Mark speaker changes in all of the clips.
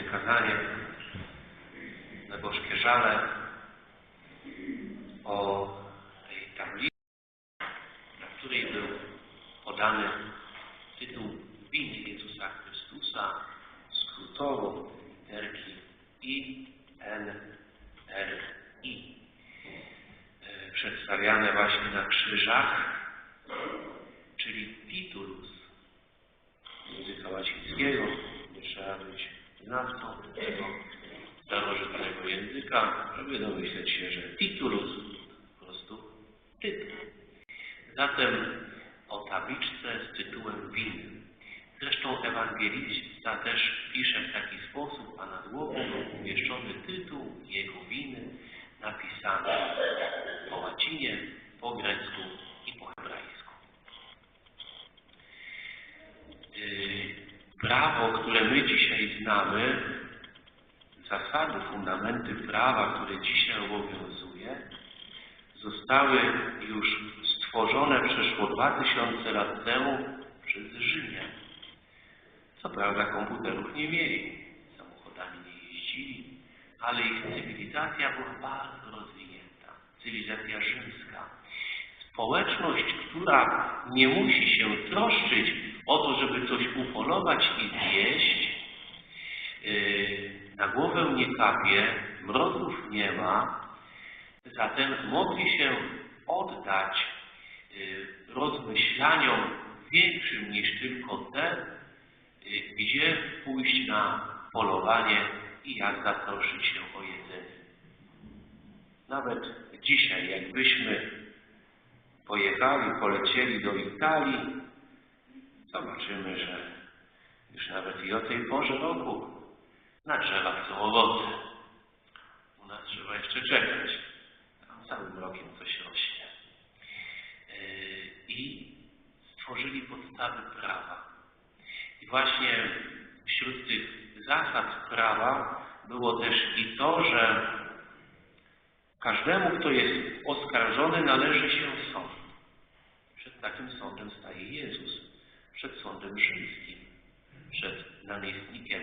Speaker 1: piękne kazanie na gorzkie żale o tej tablicy, na której był podany tytuł winy Jezusa Chrystusa, skrótowo literki I, N, R, I. E, Przedstawiane właśnie na krzyżach, czyli titulus języka łacińskiego, nie trzeba być znawcą tego starożytnego języka, żeby domyśleć się, że titulus po prostu tytuł. Zatem o tabliczce z tytułem winnym. Zresztą ewangelista też pisze w taki sposób, a nad głową był umieszczony tytuł jego winy napisany po łacinie, po grecku i po hebrajsku. Prawo, które my dzisiaj znamy, zasady, fundamenty prawa, które dzisiaj obowiązuje, zostały już stworzone przeszło 2000 lat temu przez Rzymian. Co prawda komputerów nie mieli, samochodami nie jeździli, ale ich cywilizacja była bardzo rozwinięta. Cywilizacja rzymska. Społeczność, która nie musi się troszczyć o to, żeby coś upolować i zjeść, na głowę nie kapie, mrozów nie ma, zatem mogli się oddać yy, rozmyślaniom większym niż tylko te, yy, gdzie pójść na polowanie i jak zaproszyć się o jedzenie. Nawet dzisiaj, jakbyśmy pojechali, polecieli do Italii, zobaczymy, że już nawet i o tej porze roku na drzewach są owoce. U nas trzeba jeszcze czekać. Tam całym rokiem coś rośnie. Yy, I stworzyli podstawy prawa. I właśnie wśród tych zasad prawa było też i to, że każdemu, kto jest oskarżony, należy się sąd. Przed takim sądem staje Jezus. Przed sądem rzymskim. Przed namiestnikiem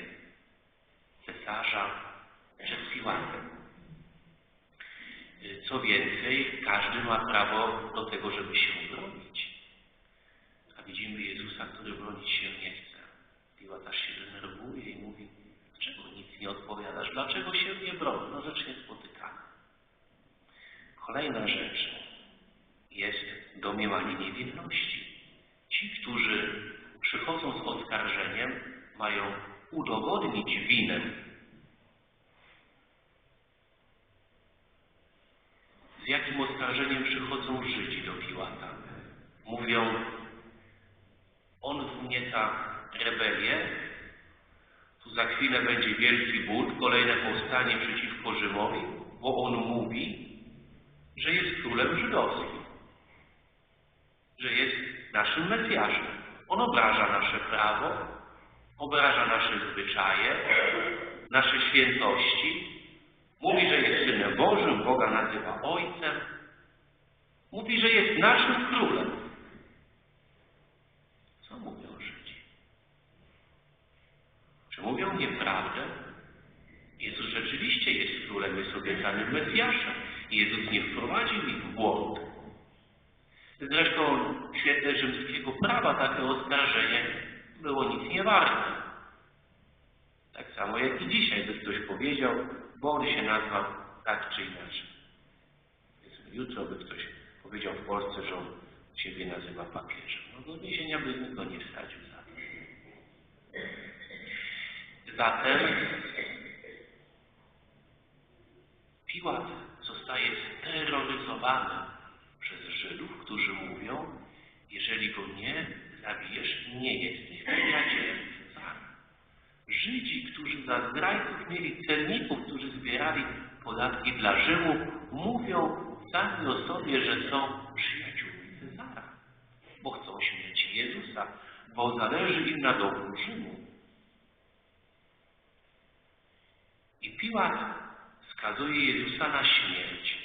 Speaker 1: Piłatem. Co więcej, każdy ma prawo do tego, żeby się bronić. A widzimy Jezusa, który bronić się nie chce. Piłat aż się denerwuje i mówi, dlaczego nic nie odpowiadasz? Dlaczego się nie broni? No rzecz niespotykana. Kolejna rzecz jest domniemanie niewinności. Ci, którzy przychodzą z oskarżeniem, mają udowodnić winę. Z jakim oskarżeniem przychodzą Żydzi do Piłata? Mówią, on wgnieca rebelię, tu za chwilę będzie wielki bunt, kolejne powstanie przeciwko Rzymowi, bo on mówi, że jest królem żydowskim, że jest naszym Mesjaszem. On obraża nasze prawo, obraża nasze zwyczaje, nasze świętości, mówi, że jest Synem Bożym, Boga nazywa Ojcem, mówi, że jest naszym królem. Co mówią Żydzi? Czy mówią nieprawdę? Jezus rzeczywiście jest królem, jest obiecanym Mesjaszem. Jezus nie wprowadził ich w błąd. Zresztą w świetle rzymskiego prawa takie oskarżenie było nic nie warte. Tak samo jak i dzisiaj, by ktoś powiedział, bo on się nazwał tak czy inaczej. Jutro by ktoś powiedział w Polsce, że on siebie nazywa papieżem. No do więzienia by go nie wsadził za to. Zatem Piłat zostaje steroryzowany przez Żydów, którzy mówią, jeżeli go nie zabijesz, nie jesteś przyjacielem. Żydzi, którzy za zdrajców mieli celników, którzy zbierali podatki dla Rzymu, mówią sami o sobie, że są przyjaciółmi Cezara, bo chcą śmierci Jezusa, bo zależy im na dobru Rzymu. I Piłat skazuje Jezusa na śmierć.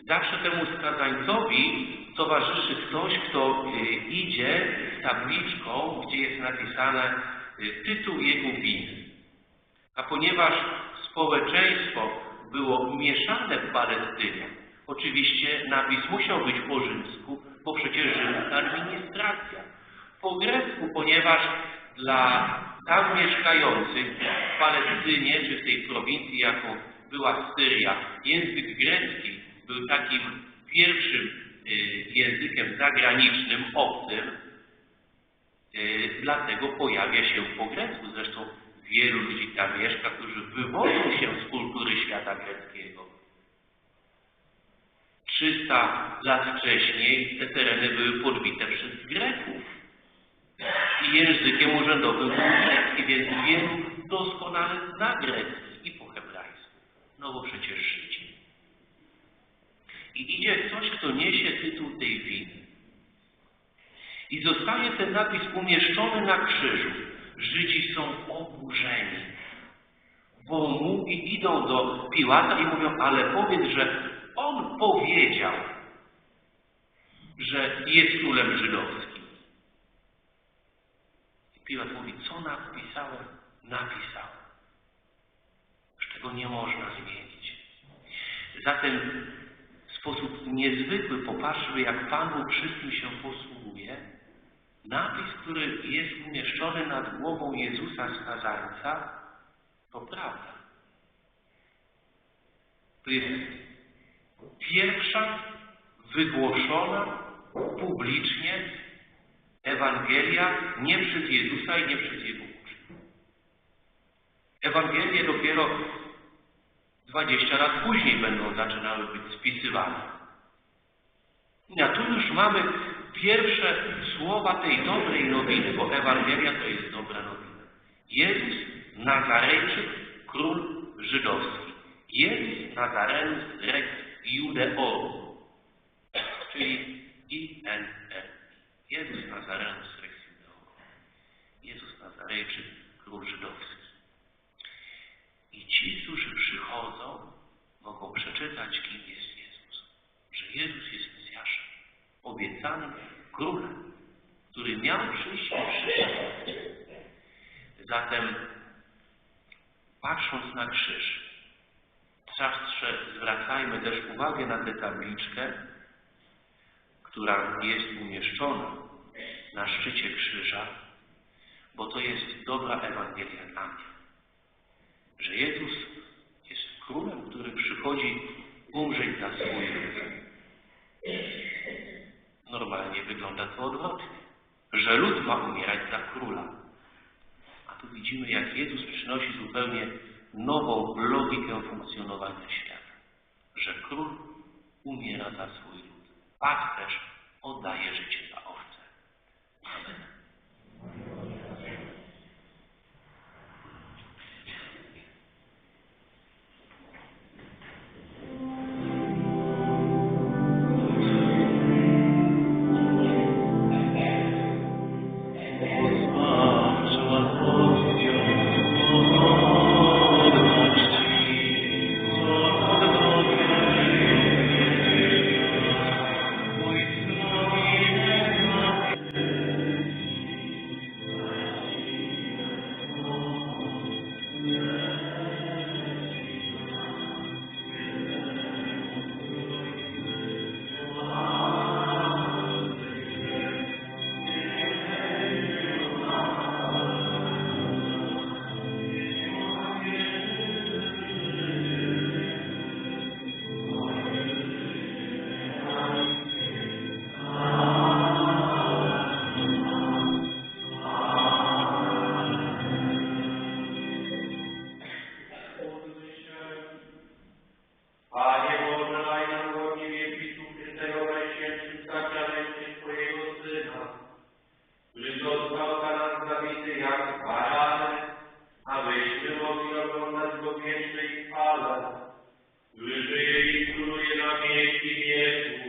Speaker 1: Zawsze temu skazańcowi towarzyszy ktoś, kto y, idzie z tabliczką, gdzie jest napisane y, tytuł jego winy. A ponieważ społeczeństwo było mieszane w Palestynie, oczywiście napis musiał być po rzymsku, bo przecież rzymska administracja. Po grecku, ponieważ dla tam mieszkających w Palestynie, czy w tej prowincji, jaką była Syria, język grecki był takim pierwszym y, językiem zagranicznym, obcym, y, dlatego pojawia się po grecku. Zresztą wielu ludzi tam mieszka, którzy wywodzą się z kultury świata greckiego. 300 lat wcześniej te tereny były podbite przez Greków. I językiem urzędowym był grecki, więc wielu doskonale zna grecki i po hebrajsku. No bo przecież Żydzi. I idzie ktoś, kto niesie tytuł tej winy. I zostaje ten napis umieszczony na krzyżu. Żydzi są oburzeni. Bo mu i idą do Piłata i mówią, ale powiedz, że on powiedział, że jest królem żydowskim. I Piłat mówi, co napisałem? Napisałem. Już tego nie można zmienić. Zatem w sposób niezwykły popatrzmy, jak Pan Bóg wszystkim się posługuje. Napis, który jest umieszczony nad głową Jezusa skazańca, to prawda. To jest pierwsza wygłoszona publicznie Ewangelia nie przez Jezusa i nie przez Jego uczniów. Ewangelie dopiero 20 lat później będą zaczynały być spisywane. A tu już mamy pierwsze słowa tej dobrej nowiny, bo Ewangelia to jest dobra nowina. Jezus Nazarejczyk, król żydowski. Jezus Nazarenus Judeorum, czyli INR. Jezus Nazarenus Rex Judeorum. Jezus Nazarejczyk, król żydowski. I ci, którzy przychodzą, mogą przeczytać, kim jest Jezus. Że Jezus jest Mesjaszem, obiecanym królem, który miał przyjść i. Zatem, patrząc na krzyż, zawsze zwracajmy też uwagę na tę tabliczkę, która jest umieszczona na szczycie krzyża, bo to jest dobra Ewangelia dla mnie że Jezus jest królem, który przychodzi umrzeć za swój lud. Normalnie wygląda to odwrotnie, że lud ma umierać za króla. A tu widzimy, jak Jezus przynosi zupełnie nową logikę funkcjonowania świata. Że król umiera za swój lud. Pasterz oddaje życie compared to